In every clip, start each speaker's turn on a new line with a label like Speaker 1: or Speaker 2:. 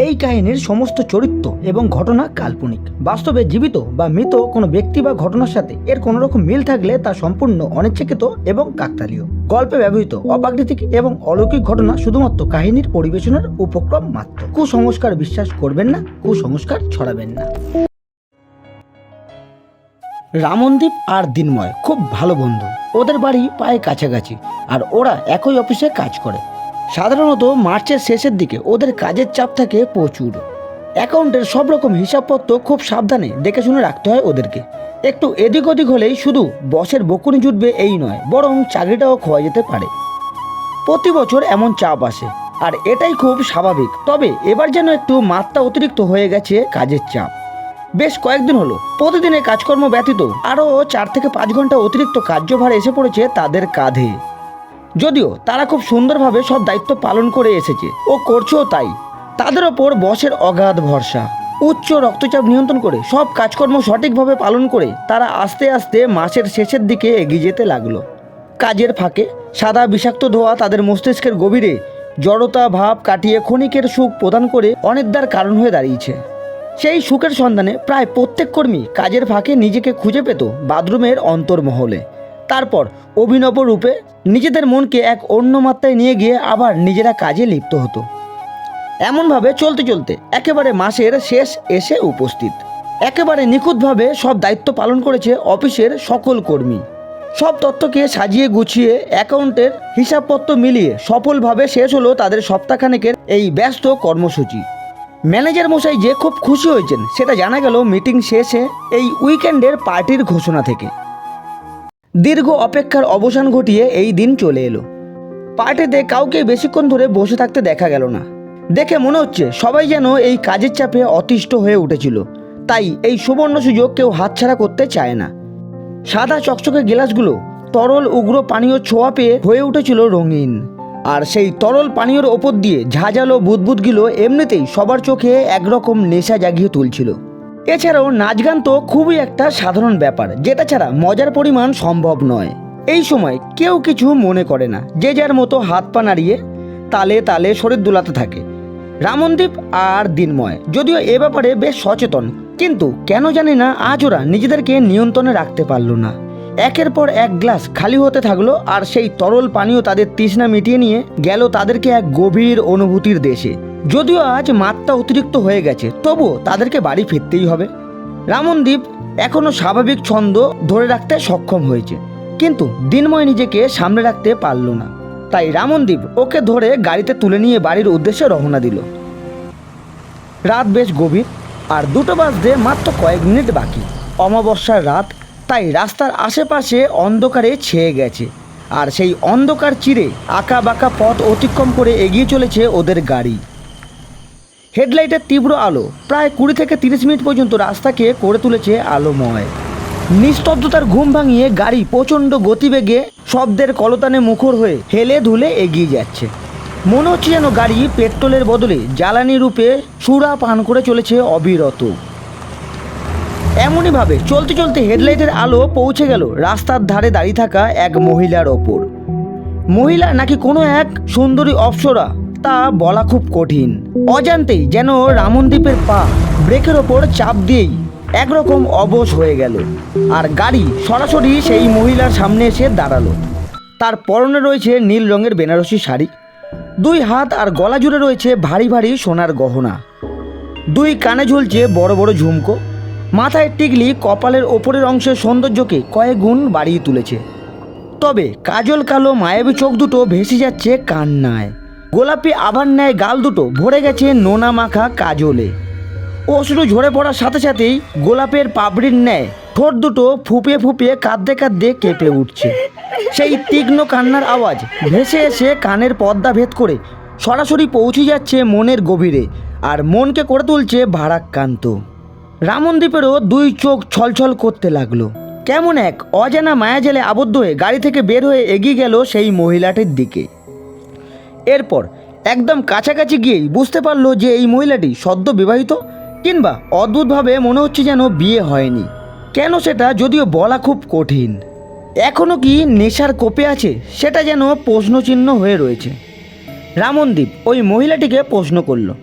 Speaker 1: এই কাহিনীর সমস্ত চরিত্র এবং ঘটনা কাল্পনিক। বাস্তবে জীবিত বা মৃত কোনো ব্যক্তি বা ঘটনার সাথে এর কোনো রকম মিল থাকলে তা সম্পূর্ণ অনিচ্ছাকৃত এবং কাকতালীয়। গল্পে ব্যবহৃত অপ্রাকৃতিক এবং অলৌকিক ঘটনা শুধুমাত্র কাহিনীর পরিবেশনার উপক্রম মাত্র। কুসংস্কার বিশ্বাস করবেন না, কুসংস্কার ছড়াবেন না। রামনদীপ আর দিনময়, খুব ভালো বন্ধু। ওদের বাড়ি পায়ে কাছাকাছি, আর ওরা একই অফিসে কাজ করে। সাধারণত মার্চের শেষের দিকে ওদের কাজের চাপ থাকে প্রচুর। অ্যাকাউন্টের সব রকম হিসাবপত্র খুব সাবধানে দেখে শুনে রাখতে হয় ওদেরকে। একটু এদিক ওদিক হলেই শুধু বসের বকুনি জুটবে এই নয়, বরং চাকরিটাও খোয়া যেতে পারে। প্রতি বছর এমন চাপ আসে, আর এটাই খুব স্বাভাবিক। তবে এবার যেন একটু মাত্রা অতিরিক্ত হয়ে গেছে কাজের চাপ। বেশ কয়েকদিন হলো, প্রতিদিনের কাজকর্ম ব্যতীত আরও চার থেকে পাঁচ ঘণ্টা অতিরিক্ত কার্যভার এসে পড়েছে তাদের কাঁধে। যদিও তারা খুব সুন্দরভাবে সব দায়িত্ব পালন করে এসেছে ও করছেও তাই। তাদের ওপর বসের অগাধ ভরসা। উচ্চ রক্তচাপ নিয়ন্ত্রণ করে সব কাজকর্ম সঠিকভাবে পালন করে তারা আস্তে আস্তে মাসের শেষের দিকে এগিয়ে যেতে লাগল। কাজের ফাঁকে সাদা বিষাক্ত ধোয়া তাদের মস্তিষ্কের গভীরে জড়তা ভাব কাটিয়ে ক্ষণিকের সুখ প্রদান করে অনিদ্রার কারণ হয়ে দাঁড়িয়েছে। সেই সুখের সন্ধানে প্রায় প্রত্যেক কর্মী কাজের ফাঁকে নিজেকে খুঁজে পেত বাথরুমের অন্তর্মহলে। তারপর অভিনব রূপে নিজেদের মনকে এক অন্য মাত্রায় নিয়ে গিয়ে আবার নিজেরা কাজে লিপ্ত হতো। এমনভাবে চলতে চলতে একেবারে মাসের শেষ এসে উপস্থিত। একেবারে নিখুঁতভাবে সব দায়িত্ব পালন করেছে অফিসের সকল কর্মী। সব তথ্যকে সাজিয়ে গুছিয়ে অ্যাকাউন্টের হিসাবপত্র মিলিয়ে সফলভাবে শেষ হলো তাদের সপ্তাহখানেকের এই ব্যস্ত কর্মসূচি। ম্যানেজার মশাই যে খুব খুশি হয়েছেন, সেটা জানা গেল মিটিং শেষে এই উইকেন্ডের পার্টির ঘোষণা থেকে। দীর্ঘ অপেক্ষার অবসান ঘটিয়ে এই দিন চলে এলো। পার্টিতে কাউকে বেশিক্ষণ ধরে বসে থাকতে দেখা গেল না। দেখে মনে হচ্ছে সবাই যেন এই কাজের চাপে অতিষ্ঠ হয়ে উঠেছিল। তাই এই সুবর্ণ সুযোগ কেউ হাতছাড়া করতে চায় না। সাদা চকচকে গিলাসগুলো, তরল উগ্র পানীয় ছোঁয়া পেয়ে হয়ে উঠেছিল রঙিন। আর সেই তরল পানীয়র ওপর দিয়ে ঝাঁঝালো বুদবুদগুলো এমনিতেই সবার চোখে একরকম নেশা জাগিয়ে তুলছিল। এছাড়াও নাচ গান তো খুবই একটা সাধারণ ব্যাপার, যেটা ছাড়া মজার পরিমাণ সম্ভব নয়। এই সময় কেউ কিছু মনে করে না, যে যার মতো হাত পা নাড়িয়ে তালে তালে শরীর দোলাতে থাকে। রামনদীপ আর দিনময়, যদিও এ ব্যাপারে বেশ সচেতন, কিন্তু কেন জানি না আজ ওরা নিজেদেরকে নিয়ন্ত্রণে রাখতে পারল না। একের পর এক গ্লাস খালি হতে থাকল, আর সেই তরল পানীয় তাদের তৃষ্ণা মিটিয়ে নিয়ে গেল তাদেরকে এক গভীর অনুভূতির দেশে। যদিও আজ মাত্রা অতিরিক্ত হয়ে গেছে, তবুও তাদেরকে বাড়ি ফিরতেই হবে। রামনদীপ এখনও স্বাভাবিক ছন্দ ধরে রাখতে সক্ষম হয়েছে, কিন্তু দিনময় নিজেকে সামনে রাখতে পারল না। তাই রামনদীপ ওকে ধরে গাড়িতে তুলে নিয়ে বাড়ির উদ্দেশ্যে রওনা দিল। রাত বেশ গভীর, আর দুটো বাজতে মাত্র কয়েক মিনিট বাকি। অমাবস্যার রাত, তাই রাস্তার আশেপাশে অন্ধকারে ছেয়ে গেছে, আর সেই অন্ধকার চিরে আঁকা বাঁকা পথ অতিক্রম করে এগিয়ে চলেছে ওদের গাড়ি। হেডলাইটের তীব্র আলো। প্রায় কুড়ি থেকে তিরিশ মিনিট পর্যন্ত রাস্তাকে করে তুলেছে আলোময়। নিস্তব্ধতার ঘুম ভাঙিয়ে গাড়ি প্রচণ্ড গতিবেগে শব্দের কলতানে মুখর হয়ে হেলে ধুলে এগিয়ে যাচ্ছে। মনে হচ্ছে যেন গাড়ি পেট্রোলের বদলে জ্বালানি রূপে সুরা পান করে চলেছে অবিরত। এমনইভাবে চলতে চলতে হেডলাইটের আলো পৌঁছে গেল রাস্তার ধারে দাঁড়িয়ে থাকা এক মহিলার ওপর। মহিলা নাকি কোনো এক সুন্দরী অপ্সরা তা বলা খুব কঠিন। অজান্তেই যেন রামনদ্বীপের পা ব্রেকের ওপর চাপ দিয়েই একরকম অবশ হয়ে গেল। আর গাড়ি সরাসরি সেই মহিলার সামনে এসে দাঁড়াল। তার পরনে রয়েছে নীল রঙের বেনারসি শাড়ি। দুই হাত আর গলা জুড়ে রয়েছে ভারী ভারী সোনার গহনা। দুই কানে ঝুলছে বড় বড় ঝুমকো। মাথায় টিকলি কপালের ওপরের অংশের সৌন্দর্যকে কয়েক গুণ বাড়িয়ে তুলেছে। তবে কাজল কালো মায়াবী চোখ দুটো ভেসে যাচ্ছে কান্নায়। গোলাপি আভার ন্যায় গাল দুটো ভরে গেছে নোনা মাখা কাজলে। অশ্রু ঝরে পড়ার সাথে সাথেই গোলাপের পাবড়ির ন্যায় ঠোঁট দুটো ফুপিয়ে ফুপিয়ে কাঁদতে কাঁদতে কেঁপে উঠছে। সেই তীক্ষ্ণ কান্নার আওয়াজ ভেসে এসে কানের পর্দা ভেদ করে সরাসরি পৌঁছে যাচ্ছে মনের গভীরে আর মনকে করে তুলছে ভারাক্রান্ত। রামনদ্বীপেরও দুই চোখ ছলছল করতে লাগল। কেমন এক অজানা মায়াজালে আবদ্ধ হয়ে গাড়ি থেকে বের হয়ে এগিয়ে গেল সেই মহিলাটির দিকে। এরপর একদম কাছাকাছি গিয়েই বুঝতে পারল যে এই মহিলাটি সদ্য বিবাহিত কিংবা অদ্ভুতভাবে মনে হচ্ছে যেন বিয়ে হয়নি। কেন সেটা যদিও বলা খুব কঠিন। এখনও কি নেশার কোপে আছে সেটা যেন প্রশ্নচিহ্ন হয়ে রয়েছে। রামনদীপ ওই মহিলাটিকে প্রশ্ন করল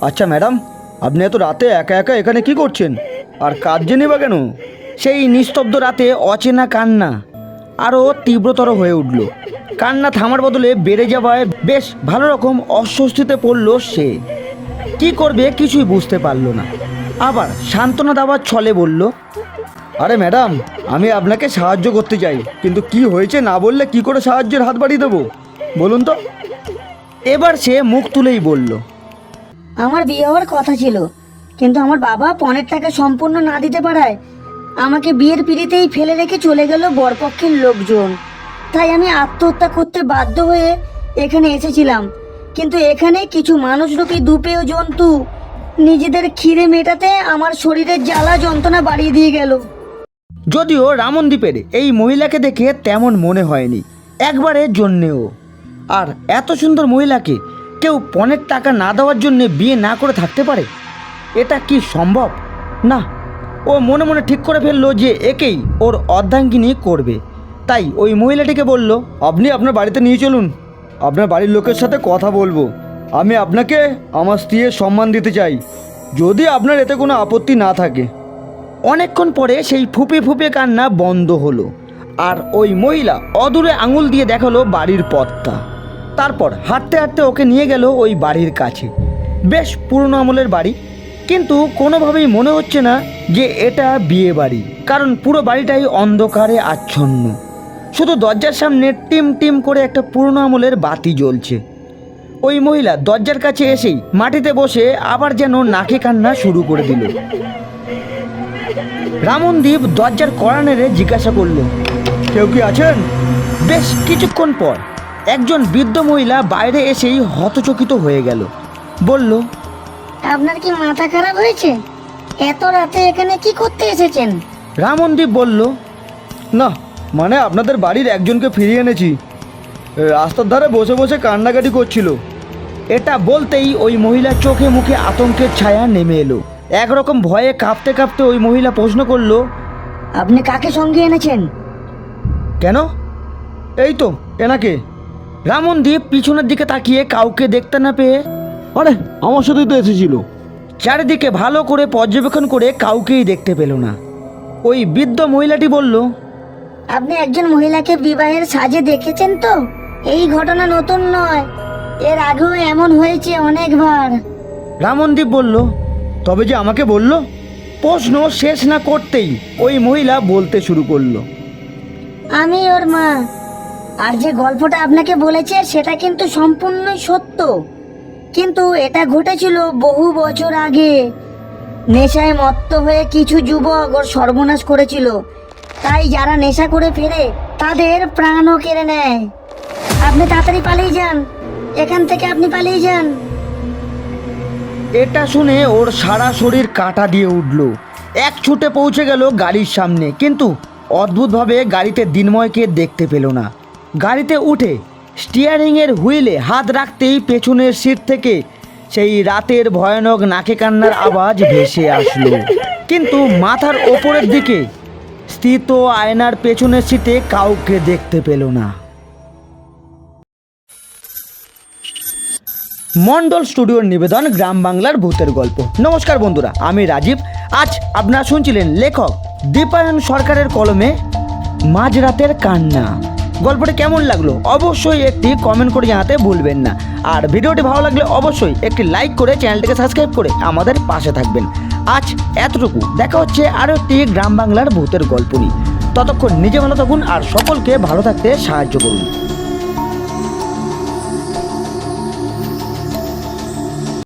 Speaker 1: আচ্ছা ম্যাডাম, আপনি এত রাতে একা একা এখানে কি করছেন? আর কাজ জেনে বা কেন? সেই নিস্তব্ধ রাতে অচেনা কান্না আরও তীব্রতর হয়ে উঠল। কান্না থামার বদলে বেড়ে যাওয়ায় বেশ ভালো রকম অস্বস্তিতে পড়ল সে। কি করবে কিছুই বুঝতে পারল না। আবার সান্ত্বনা দেওয়ার ছলে বলল, আরে ম্যাডাম, আমি আপনাকে সাহায্য করতে চাই, কিন্তু কি হয়েছে না বললে কি করে সাহায্যের হাত বাড়িয়ে দেবো? বলুন তো। এবার সে মুখ তুলেই বলল,
Speaker 2: আমার বিয়ে হওয়ার কথা ছিল, কিন্তু আমার বাবা পনেরো টাকা সম্পূর্ণ না দিতে পারায় আমাকে বিয়ের পিড়িতেই ফেলে রেখে চলে গেল বরপক্ষের লোকজন। তাই আমি আত্মহত্যা করতে বাধ্য হয়ে এখানে এসেছিলাম। কিন্তু এখানে কিছু মানুষ মানুষরূপী দুপেয় জন্তু নিজেদের খিদে মেটাতে আমার শরীরের জ্বালা যন্ত্রণা বাড়িয়ে দিয়ে গেল।
Speaker 1: যদিও রামনদ্বীপের এই মহিলাকে দেখে তেমন মনে হয়নি, একবারের জন্যেও। আর এত সুন্দর মহিলাকে কেউ পনেরো টাকা না দেওয়ার জন্যে বিয়ে না করে থাকতে পারে? এটা কি সম্ভব? না, ও মনে মনে ঠিক করে ফেলল যে একেই ওর অর্ধাঙ্গিনী করবে। তাই ওই মহিলাটিকে বলল, আপনি আপনার বাড়িতে নিয়ে চলুন। আপনার বাড়ির লোকের সাথে কথা বলব। আমি আপনাকে আমার স্ত্রীর সম্মান দিতে চাই, যদি আপনার এতে কোনো আপত্তি না থাকে। অনেকক্ষণ পরে সেই ফুপে ফুপে কান্না বন্ধ হলো, আর ওই মহিলা অদূরে আঙুল দিয়ে দেখাল বাড়ির পথটা। তারপর হাঁটতে হাঁটতে ওকে নিয়ে গেল ওই বাড়ির কাছে। বেশ পুরনো আমলের বাড়ি, কিন্তু কোনোভাবেই মনে হচ্ছে না যে এটা বিয়ে বাড়ি কারণ পুরো বাড়িটাই অন্ধকারে আচ্ছন্ন। শুধু দরজার সামনে টিম টিম করে একটা পুরনো আমলের বাতি জ্বলছে। ওই মহিলা দরজার কাছে এসেই মাটিতে বসে আবার যেন নাকে কান্না শুরু করে দিল। রামনদীপ দরজার কড়া নেড়ে জিজ্ঞাসা করল কেউ কি আছেন? বেশ কিছুক্ষণ পর একজন বৃদ্ধ মহিলা বাইরে এসেই হতচকিত হয়ে গেল। বলল
Speaker 2: আপনার কি মাথা খারাপ হয়েছে? এত রাতে এখানে কি করতে এসেছেন?
Speaker 1: রামনদীপ বলল না মানে আপনাদের বাড়ির একজনকে ফিরিয়ে এনেছি। রাস্তার ধারে বসে বসে কান্নাকাটি করছিল। এটা বলতেই ওই মহিলার চোখে মুখে আতঙ্কের ছায়া নেমে এলো। একরকম ভয়ে কাঁপতে কাঁপতে ওই মহিলা প্রশ্ন করল
Speaker 2: আপনি কাকে সঙ্গে এনেছেন?
Speaker 1: কেন? এই তো এনাকে। রামনদীপ পিছনের দিকে তাকিয়ে কাউকে দেখতে না পেয়ে আরে আমার সাথেই তো এসেছিল। চারিদিকে ভালো করে পর্যবেক্ষণ করে কাউকেই দেখতে পেল না। ওই বৃদ্ধ মহিলাটি বলল
Speaker 2: আপনি একজন মহিলাকে বিবাহের সাজে দেখেছেন তো? এই ঘটনা নতুন নয়। এর আগেও এমন হয়েছে অনেকবার।
Speaker 1: রামনদীপ বলল তবে যে আমাকে বলল? প্রশ্ন শেষ না করতেই ওই মহিলা বলতে শুরু করল।
Speaker 2: আমি ওর মা। আর যে গল্পটা আপনাকে বলেছে সেটা কিন্তু সম্পূর্ণই সত্য। কিন্তু এটা ঘটেছিল বহু বছর আগে। নেশায় মত্ত হয়ে কিছু যুবক ওর সর্বনাশ করেছিল। তাই যারা নেশা করে ফেরে, তাদের প্রাণও কেড়ে নেয়। আপনি তাড়াতাড়ি পালিয়ে যান। এখান থেকে আপনি পালিয়ে যান।
Speaker 1: এটা শুনে ওর সারা শরীর কাটা দিয়ে উঠল। এক ছুটে পৌঁছে গেল গাড়ির সামনে, কিন্তু অদ্ভুতভাবে গাড়িতে দিনময়কে দেখতে পেল না। গাড়িতে উঠে স্টিয়ারিংয়ের হুইলে হাত রাখতেই পেছনের সিট থেকে সেই রাতের ভয়ানক নাকে কান্নার আওয়াজ ভেসে আসলো। কিন্তু মাথার ওপরের দিকে স্থিত আয়নার পেছনের সিটে কাউকে দেখতে পেল না। মন্ডল স্টুডিওর নিবেদন, গ্রাম বাংলার ভূতের গল্প। নমস্কার বন্ধুরা, আমি রাজীব। আজ আপনারা শুনছিলেন লেখক দীপায়ন সরকারের কলমে মাঝরাতের কান্না। গল্পটি কেমন লাগল অবশ্যই একটি কমেন্ট করে জানাতে ভুলবেন না। আর ভিডিওটি ভালো লাগলে অবশ্যই একটি লাইক করে চ্যানেলটিকে সাবস্ক্রাইব করে আমাদের পাশে থাকবেন। আজ এতটুকু। দেখা হচ্ছে আরও একটি গ্রাম বাংলার ভূতের গল্প নিয়ে। ততক্ষণ নিজে ভালো থাকুন আর সকলকে ভালো থাকতে সাহায্য করুন।